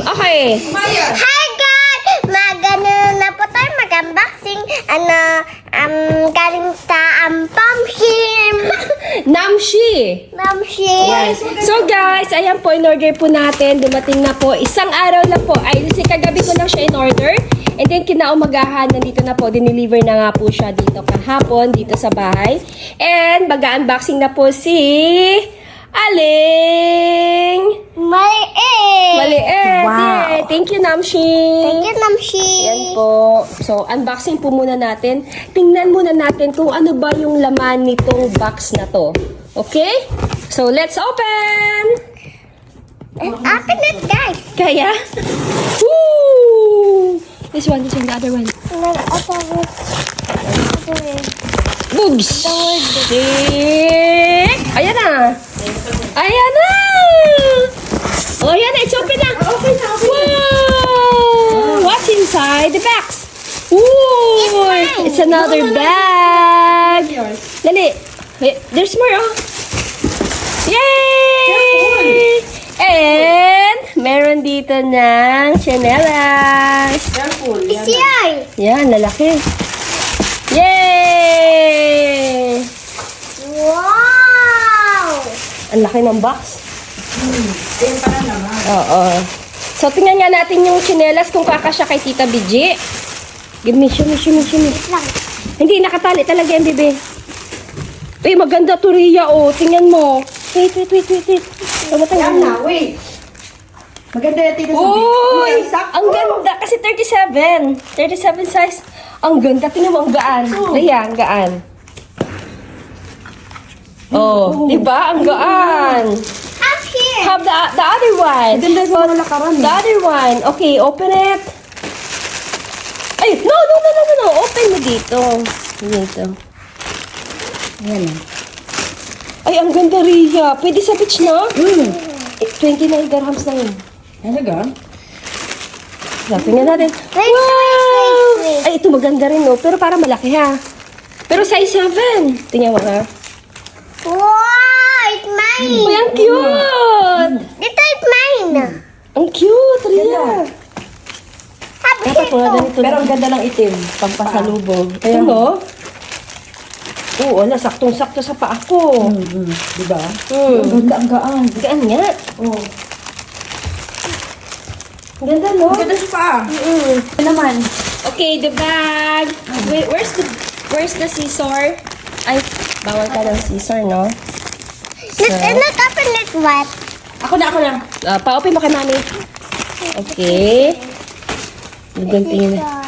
Okay. Hi guys! Magano na po tayo mag-unboxing. Ano, um, galing sa um, pumpkin. Namshi. Yes. So guys, ayan po, in-order po natin. Dumating na po. Isang araw na po. Ay, kasi kagabi ko lang siya in-order. And then kinaumagahan, nandito na po. Dineliver na nga po siya dito kahapon, dito sa bahay. And mag-unboxing na po si... Aling! Maliit. Thank you, Namshi! Thank you, Namshi. Yan po. So, unboxing po muna natin. Tingnan muna natin kung ano ba yung laman nitong box na to. Okay? So, let's open! Open it, guys. Kaya? Woo! This one, this one, the other one. Open it. Open it. Boobs! Shit! Ayan na! Ayan na! Oh, ayan na. It's open na. Open na, Wow! What's inside the box? Ooh! It's, another bag. Dali. Wait, there's more, oh. Yay! And, meron dito ng chanelas. Siyay. Yan, lalaki. Yay! Wow. Ang laki ng box. Oo. So, tingnan nga natin yung chinelas kung kakasya kay Tita BG. Give me, show me, show me, show me. Lang. Hindi, nakatali talaga yan, bebe. Uy, maganda to, Ria, oh. Tingnan mo. Wait, wait, wait, wait, wait. Tumatanggal Yan na. wait. Maganda yan, tita. Uy! Ang ganda. Kasi 37. 37 size. Ang ganda. Tingnan mo, ang gaan. Ria, ang gaan. Oh, diba? Ang gaan. Up here. Have the, the other one. Maganda sa mga lakaran. The other one. Okay, open it. Ay, no, no, no, no, no, no. Open mo dito. Dito. Yan na. Ay, ang ganda, Ria. Pwede sa beach, no? Hmm. Eh, 29 dirhams na yun. Talaga? Tingnan natin. Wait, wow! wait, wait. Ay, ito maganda rin, no? Pero para malaki, ha? Pero size 7. Tingnan mo, ha? Wow, it's mine. Uy, ang cute! Dito, it's mine. Ang cute, Ria. Dapat mga ito. ganito. Pero ang ganda ng itim. Pampasalubong. Ito, no? Oo, wala. Saktong-sakto sa paa ko. Hmm, hmm. Diba? Hmm. Ang ganda, ang gaan. Gaan nga. Oh. Ang ganda, no? Ang ganda sa paa. Mm. Ito naman. Okay, the bag. Wait, where's the where's the scissor? Ay, bawal ka ng scissor, no? Let's not open it what? Ako na, ako na. Uh, pa-open mo kay mami. Okay. Guguntingin na.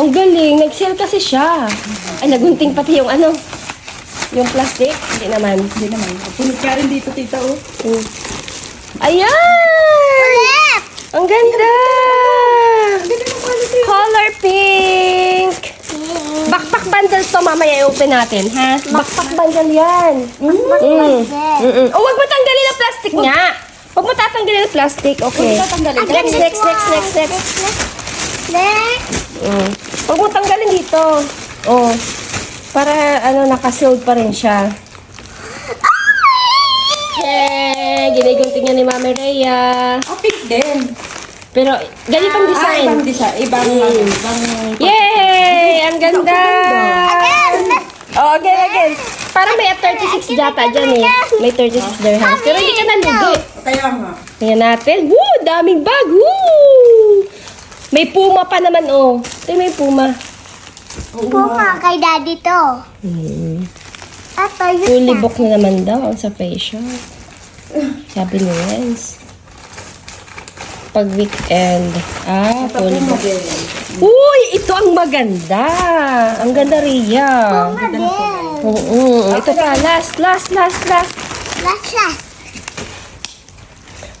Ang galing. Nag-sell kasi siya. Ay, nagunting pati yung ano. Yung plastic. Hindi naman. Hindi naman. Punod ka rin dito, tita, oh. Mm. Ayan! Flip. Ang ganda! Mamaya i-open natin, ha? Backpack bundle yan. Mm. Mm-mm. Oh, wag mo tanggalin ang plastic niya. Wag mo tatanggalin ang plastic, okay. Huwag mo tatanggalin. Next, next, next, next, next. Next. Mm. Huwag mo tanggalin dito. Oh. Para, ano, nakasealed pa rin siya. Yay! Ginigunting niya ni Mami Rhea. Ah, pink din. Pero, ganitong Ah, design. ibang design. Ibang, Mm. ibang... Yay! Ang ganda! Again. Oh, again, again. Parang may 36 data dyan eh. May 36 dirhams. Pero hindi ka nalugi. Kaya nga. Tingnan natin. Woo! Daming bag! Woo! May puma pa naman, oh. Ito may puma. Puma kay daddy to. Hmm. Ito yun Fully na. book na naman daw sa face shop. Sabi ni Renz. Pag weekend. Ah, book. Uy! Ito ang maganda. Ang ganda, Ria. Din. Oo. Ito pa. Last, last, last, last. Last last.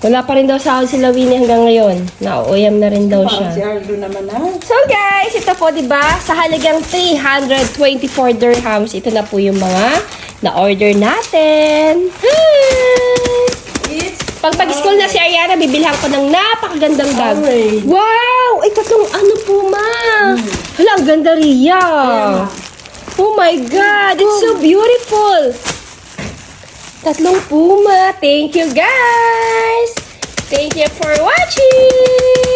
Wala pa rin daw sahod si Lawini hanggang ngayon. Na-OM na rin daw Parang si siya. Arlo naman, ah. So guys, ito po 'di ba? Sa halagang 324 dirhams, ito na po yung mga na-order natin. Hi! Pag pag-school na si Ariana, bibilhan ko ng napakagandang bag. Alright. Wow! Ay, tatlong ano po, ma? Hmm. Hala, ang ganda Ria. Yeah. Oh my God! It's so beautiful! Tatlong puma. Thank you, guys! Thank you for watching!